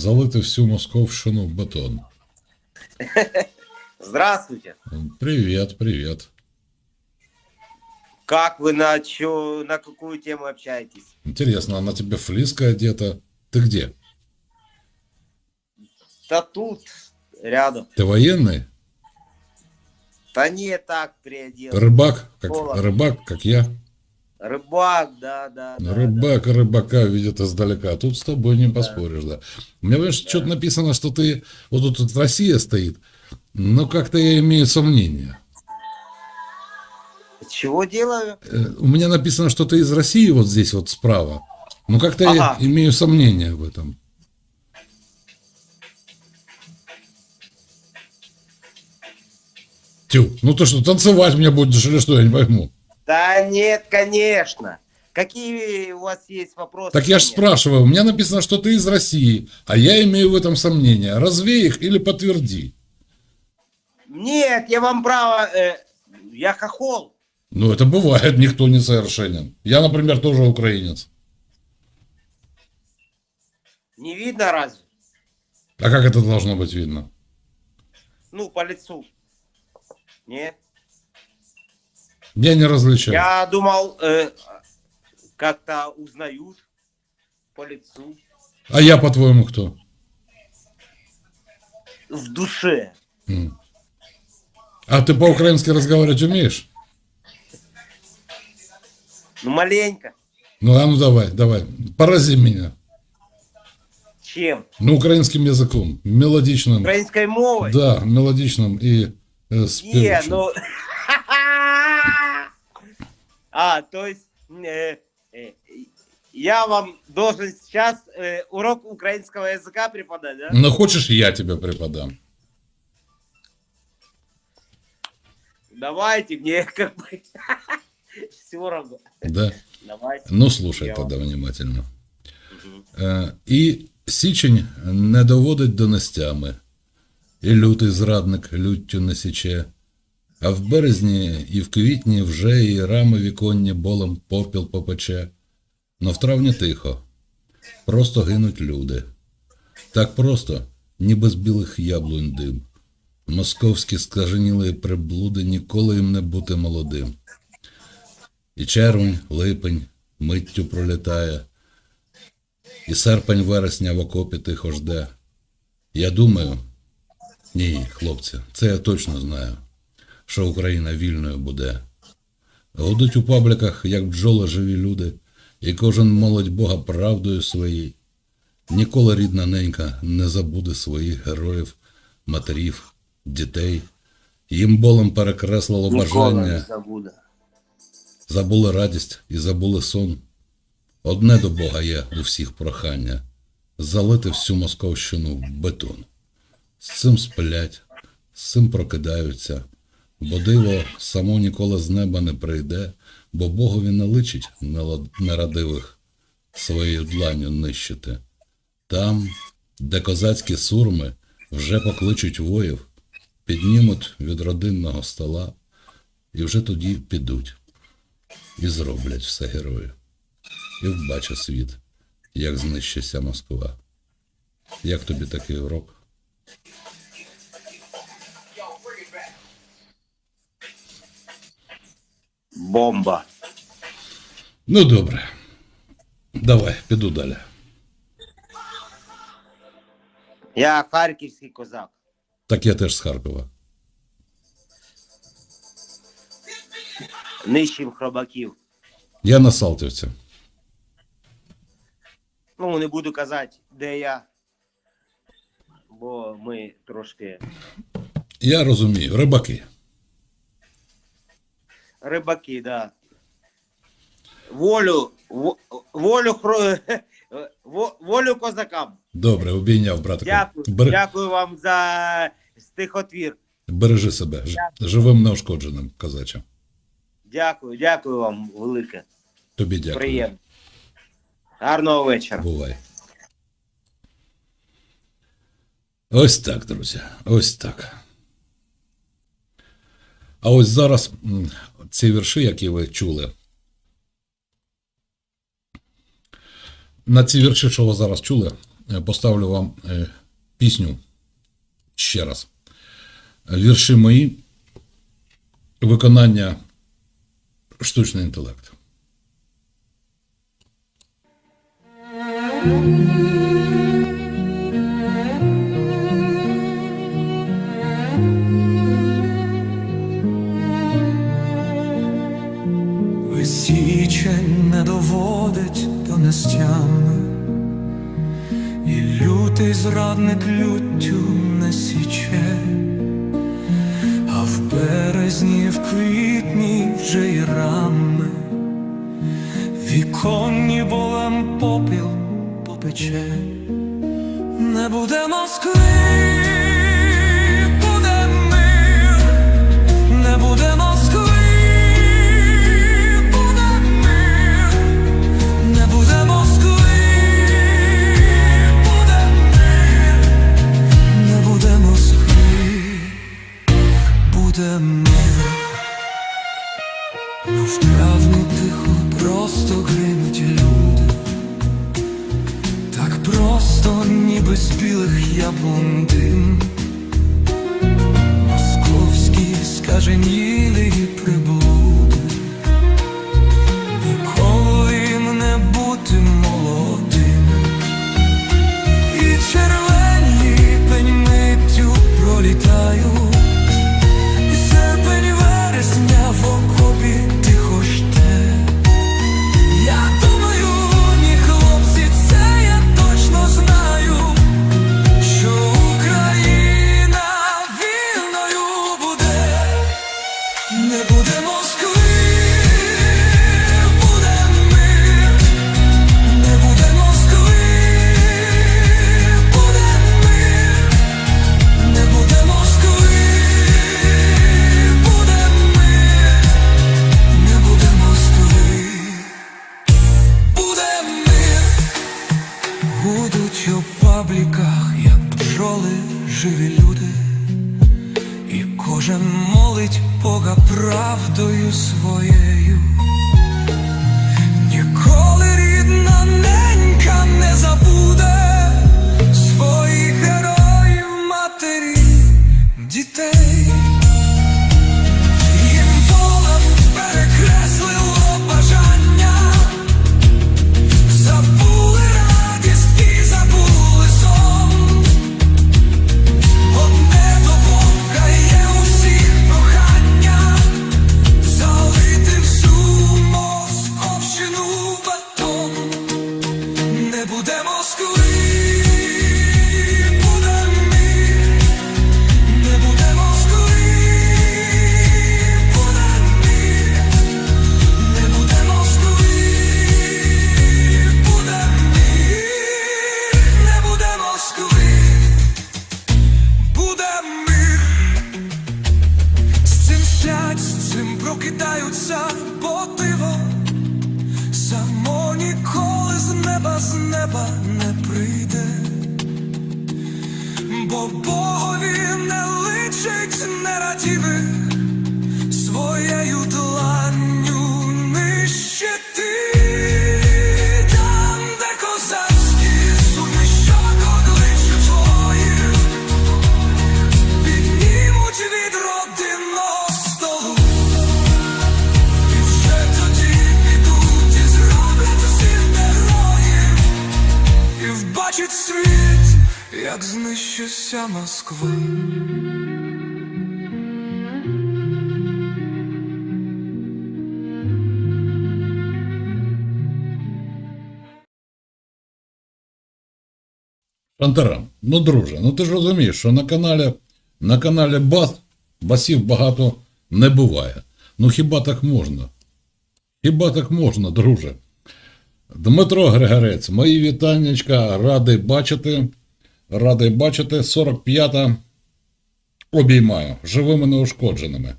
залити всю Московщину в бетон. Здравствуйте. Привет, привет. Как вы на чё, на какую тему общаетесь? Интересно, она тебе флиска одета? Ты где? Да тут, рядом. Ты военный? Да не так приодел. Рыбак? Как, Холодно. рыбак, как я? Рыбак, да, да. да, Рыбак рыбака видит издалека. Тут с тобой не поспоришь, да. У меня, понимаешь, что-то написано, что ты... Вот тут, тут Россия стоит. Но как-то я имею сомнения. да. Чего делаю? Э, У меня написано, что ты из России вот здесь вот справа. Но как-то я Ага. имею сомнения в этом. Тю, ну ты что, танцевать мне будешь или что, я не пойму. Да нет, конечно. Какие у вас есть вопросы? Так я ж ко мне? спрашиваю, у меня написано, что ты из России, а я имею в этом сомнения. Развей их или подтверди. Нет, я вам право... э, я хохол. Ну, это бывает, никто не совершенен. Я, например, тоже украинец. Не видно разве? А как это должно быть видно? Ну, по лицу. Нет. Я не различаю. Я думал, э, как-то узнают по лицу. А я, по-твоему, кто? В душе. М. А ты по-украински разговаривать умеешь? Ну, маленько. Ну, а ну давай, давай, порази меня. Чем? Ну, украинским языком, мелодичным. Украинской мовой? Да, мелодичным и э, с Не, перечем. ну... А, то есть... э, э, я вам должен сейчас э, урок украинского языка преподать, да? Ну, хочешь, я тебе преподам. Давайте, мне как бы... Все равно. Да? Давайте. Ну, слушай Я тогда внимательно. Мгм. Е, і січень не доводить до нестями, і лютий зрадник люттю не січе, а в березні і в квітні вже і рами віконні болем попіл попече. Но в травні тихо, просто гинуть люди. Так просто, ніби з білих яблунь дим. Московські скаженіли приблуди ніколи їм не бути молодим. І червень, липень миттю пролітає. І серпень вересня в окопі тихо жде. Я думаю, ні, хлопці, це я точно знаю, що Україна вільною буде. Гудуть у пабліках, як бджоли живі люди, і кожен молодь Бога правдою своїй. Ніколи рідна ненька не забуде своїх героїв, матерів, дітей. Їм болем перекреслило бажання, забули радість і забули сон. Одне до Бога є у всіх прохання залити всю Московщину в бетон. З цим сплять, з цим прокидаються, бо диво само ніколи з неба не прийде, бо Богові не личить нерадивих своєю дланню нищити. Там, де козацькі сурми вже покличуть воїв, піднімуть від родинного стола, і вже тоді підуть і зроблять все герою. І вбачить світ, як знищиться Москва. Як тобі такий урок? Бомба. Ну, добре. Давай, піду далі. Я харківський козак. Так я теж з Харкова. Нищим хробаків. Я на Салтівці. Ну, не буду казати, де я. Бо ми трошки Я розумію, рибаки. Рибаки, да. Волю, во- волю, хро- во- волю козакам. Добре, обійняв, братику. Дякую, Бер- дякую вам за стихотвір. Бережи себе, ж- живим неушкодженим, козачем. Дякую, дякую вам велике. Тобі дякую. Приємно. Гарного вечора. Бувай. Ось так, друзі. Ось так. А ось зараз м, ці вірші, які ви чули. На ці вірші, що ви зараз чули, поставлю вам е, пісню ще раз. Вірші мої, виконання штучний інтелект. Висічень не доводить до нестями, і лютий зрадник люттю не січе, а в березні, в квітні вже й рами, віконні болем попіл попече, не буде Москви, скаженілі приблуди. Гудуть у пабліках, як бджоли, живі люди, і кожен молить Бога правдою своєю. Як знищився Москви. Шантарам, ну друже, ну ти ж розумієш, що на каналі, на каналі Бас басів багато не буває. Ну хіба так можна? Хіба так можна, друже? Дмитро Григорець, мої вітаннячка, радий бачити. Радий бачити. 45-та обіймаю живими неушкодженими.